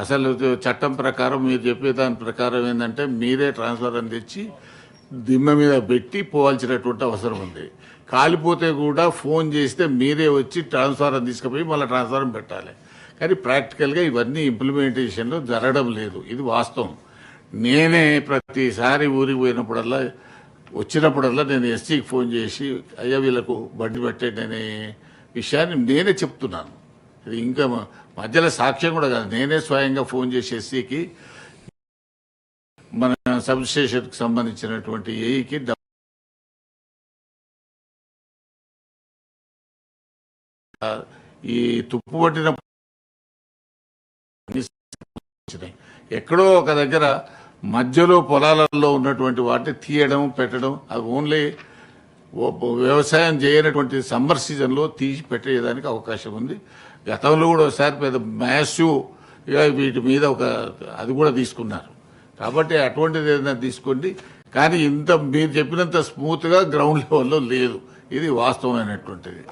అసలు చట్టం ప్రకారం మీరు చెప్పే దాని ప్రకారం ఏంటంటే మీరే ట్రాన్స్ఫర్ అని తెచ్చి దిమ్మ మీద పెట్టి పోవాల్సినటువంటి అవసరం ఉంది. కాలిపోతే కూడా ఫోన్ చేస్తే మీరే వచ్చి ట్రాన్స్ఫారం తీసుకుపోయి మళ్ళీ ట్రాన్స్ఫారం పెట్టాలి. కానీ ప్రాక్టికల్గా ఇవన్నీ ఇంప్లిమెంటేషన్లో జరగడం లేదు. ఇది వాస్తవం. నేనే ప్రతిసారి ఊరికి పోయినప్పుడల్లా వచ్చినప్పుడల్లా నేను ఎస్సీకి ఫోన్ చేసి అయ్యా వీళ్ళకు బండి పెట్టేటనే విషయాన్ని నేనే చెప్తున్నాను. ఇది ఇంకా మధ్యలో సాక్ష్యం కూడా కాదు. నేనే స్వయంగా ఫోన్ చేసి ఎస్సీకి మన సబ్ స్టేషన్కి సంబంధించినటువంటి ఏఈకి ఈ తుప్పు పట్టిన ఎక్కడో ఒక దగ్గర మధ్యలో పొలాలలో ఉన్నటువంటి వాటిని తీయడం పెట్టడం అది ఓన్లీ వ్యవసాయం చేయనటువంటి సమ్మర్ సీజన్లో తీసి పెట్టేయడానికి అవకాశం ఉంది. గతంలో కూడా ఒకసారి పెద్ద మ్యాసివ్ వీటి మీద ఒక అది కూడా తీసుకున్నారు. కాబట్టి అటువంటిది ఏదైనా తీసుకోండి. కానీ ఇంత మీరు చెప్పినంత స్మూత్గా గ్రౌండ్ లెవెల్లో లేదు. ఇది వాస్తవమైనటువంటిది.